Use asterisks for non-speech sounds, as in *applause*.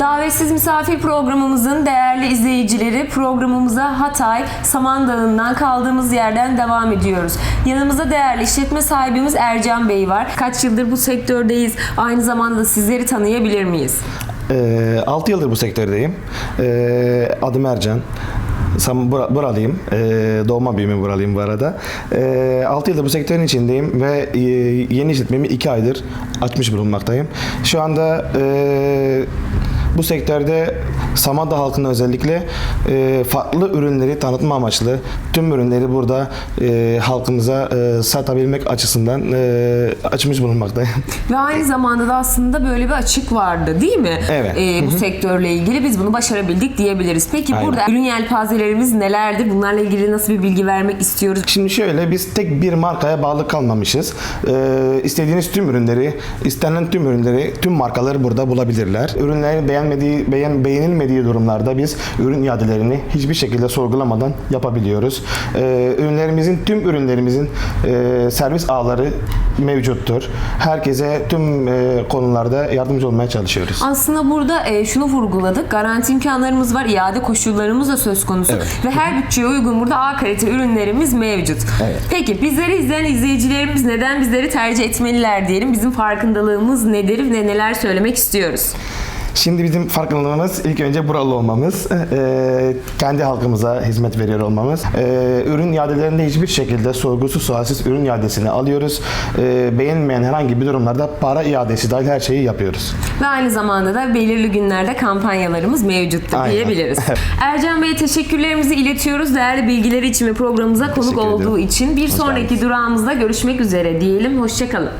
Davetsiz misafir programımızın değerli izleyicileri programımıza Hatay, Samandağ'ından kaldığımız yerden devam ediyoruz. Yanımızda değerli işletme sahibimiz Ercan Bey var. Kaç yıldır bu sektördeyiz? Aynı zamanda da sizleri tanıyabilir miyiz? 6 yıldır bu sektördeyim. Ee, adım Ercan. Sam bura- buralıyım. Ee, doğma büyüme buralıyım bu arada. 6 yıldır bu sektörün içindeyim ve e, yeni işletmemi 2 aydır açmış bulunmaktayım. Şu anda e, bu sektörde Samandağ halkına özellikle e, farklı ürünleri tanıtma amaçlı tüm ürünleri burada e, halkımıza e, satabilmek açısından e, açmış bulunmaktayım. *laughs* Ve aynı zamanda da aslında böyle bir açık vardı değil mi? Evet. Ee, bu sektörle ilgili biz bunu başarabildik diyebiliriz. Peki Aynen. burada ürün yelpazelerimiz nelerdir? Bunlarla ilgili nasıl bir bilgi vermek istiyoruz? Şimdi şöyle biz tek bir markaya bağlı kalmamışız. Ee, istediğiniz tüm ürünleri, istenen tüm ürünleri, tüm markaları burada bulabilirler. Ürünlerin beğenmediği, beğen, beğenilmediği durumlarda biz ürün iadelerini hiçbir şekilde sorgulamadan yapabiliyoruz. Ee, ürünlerimizin, tüm ürünlerimizin e, servis ağları mevcuttur. Herkese tüm e, konularda yardımcı olmaya çalışıyoruz. Aslında burada e, şunu vurguladık. Garanti imkanlarımız var. iade koşullarımız da söz konusu. Evet. Ve her bütçeye uygun burada A kalite ürünlerimiz mevcut. Evet. Peki bizleri izleyen izleyicilerimiz neden bizleri tercih etmeliler diyelim. Bizim farkındalığımız nedir ve neler söylemek istiyoruz? Şimdi bizim farkındalığımız ilk önce buralı olmamız, eee, kendi halkımıza hizmet veriyor olmamız. Eee, ürün iadelerinde hiçbir şekilde sorgusuz sualsiz ürün iadesini alıyoruz. Eee, beğenmeyen herhangi bir durumlarda para iadesi dahil her şeyi yapıyoruz. Ve aynı zamanda da belirli günlerde kampanyalarımız mevcuttur Aynen. diyebiliriz. Ercan Bey'e teşekkürlerimizi iletiyoruz. Değerli bilgileri için ve programımıza konuk Teşekkür olduğu için. Bir Hoş sonraki geldiniz. durağımızda görüşmek üzere diyelim. Hoşçakalın.